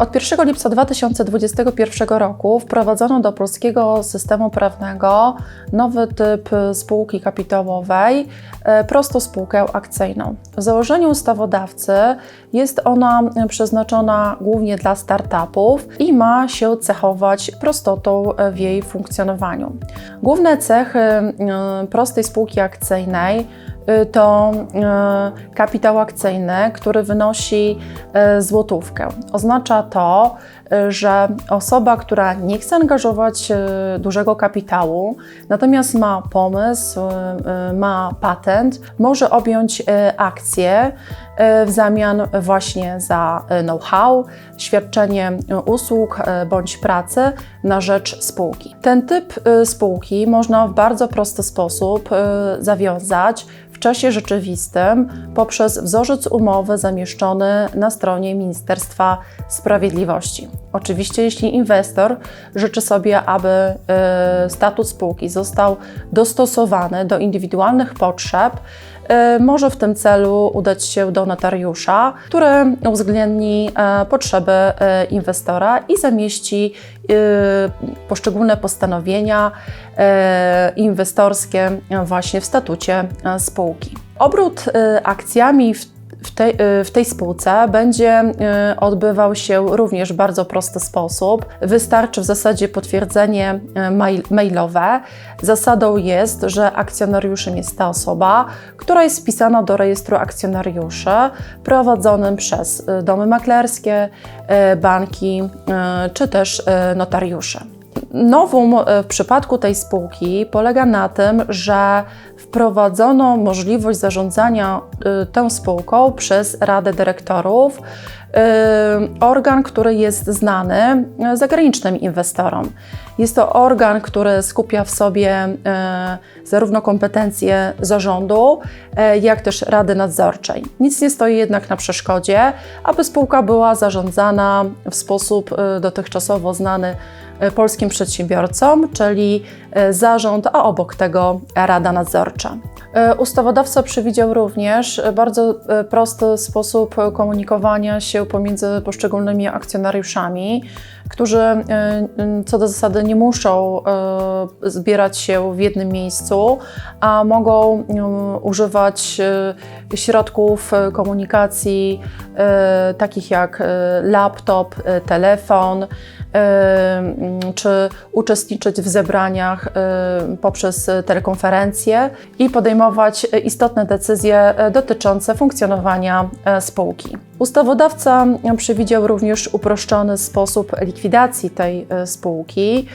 Od 1 lipca 2021 roku wprowadzono do polskiego systemu prawnego nowy typ spółki kapitałowej, e, prostą spółkę akcyjną. W założeniu ustawodawcy jest ona przeznaczona głównie dla startupów i ma się cechować prostotą w jej funkcjonowaniu. Główne cechy e, prostej spółki akcyjnej to y, kapitał akcyjny, który wynosi y, złotówkę. Oznacza to, y, że osoba, która nie chce angażować y, dużego kapitału, natomiast ma pomysł, y, y, ma patent, może objąć y, akcję y, w zamian właśnie za y, know-how, świadczenie usług y, bądź pracy na rzecz spółki. Ten typ spółki można w bardzo prosty sposób zawiązać w czasie rzeczywistym poprzez wzorzec umowy zamieszczony na stronie Ministerstwa Sprawiedliwości. Oczywiście, jeśli inwestor życzy sobie, aby y, statut spółki został dostosowany do indywidualnych potrzeb, y, może w tym celu udać się do notariusza, który uwzględni e, potrzeby e, inwestora i zamieści y, poszczególne postanowienia e, inwestorskie właśnie w statucie spółki. Obrót akcjami w w tej, w tej spółce będzie y, odbywał się również w bardzo prosty sposób. Wystarczy w zasadzie potwierdzenie y, mail, mailowe. Zasadą jest, że akcjonariuszem jest ta osoba, która jest wpisana do rejestru akcjonariuszy prowadzonym przez y, domy maklerskie, y, banki y, czy też y, notariusze. Nowum e, w przypadku tej spółki polega na tym, że wprowadzono możliwość zarządzania y, tą spółką przez Radę Dyrektorów, y, organ, który jest znany y, zagranicznym inwestorom. Jest to organ, który skupia w sobie zarówno kompetencje zarządu, y, jak też Rady Nadzorczej. Nic nie stoi jednak na przeszkodzie, aby spółka była zarządzana w sposób dotychczasowo znany polskim przedsiębiorcom, czyli y, zarząd, a obok tego Rada Nadzorcza. Y, Ustawodawca przewidział również bardzo prosty sposób komunikowania się pomiędzy poszczególnymi akcjonariuszami, którzy co do zasady nie muszą zbierać się w jednym miejscu, a mogą y, używać środków komunikacji takich jak laptop, telefon, mm, czy uczestniczyć w zebraniach poprzez telekonferencje i podejmować istotne decyzje y, dotyczące funkcjonowania y, spółki. Ustawodawca przewidział również uproszczony sposób likwidacji tej y, spółki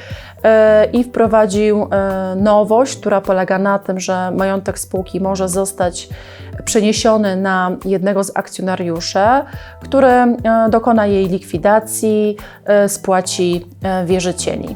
i wprowadził nowość, która polega na tym, że majątek spółki może zostać przeniesiony na jednego z akcjonariuszy, który y, dokona jej likwidacji, y, spłaci y, wierzycieli.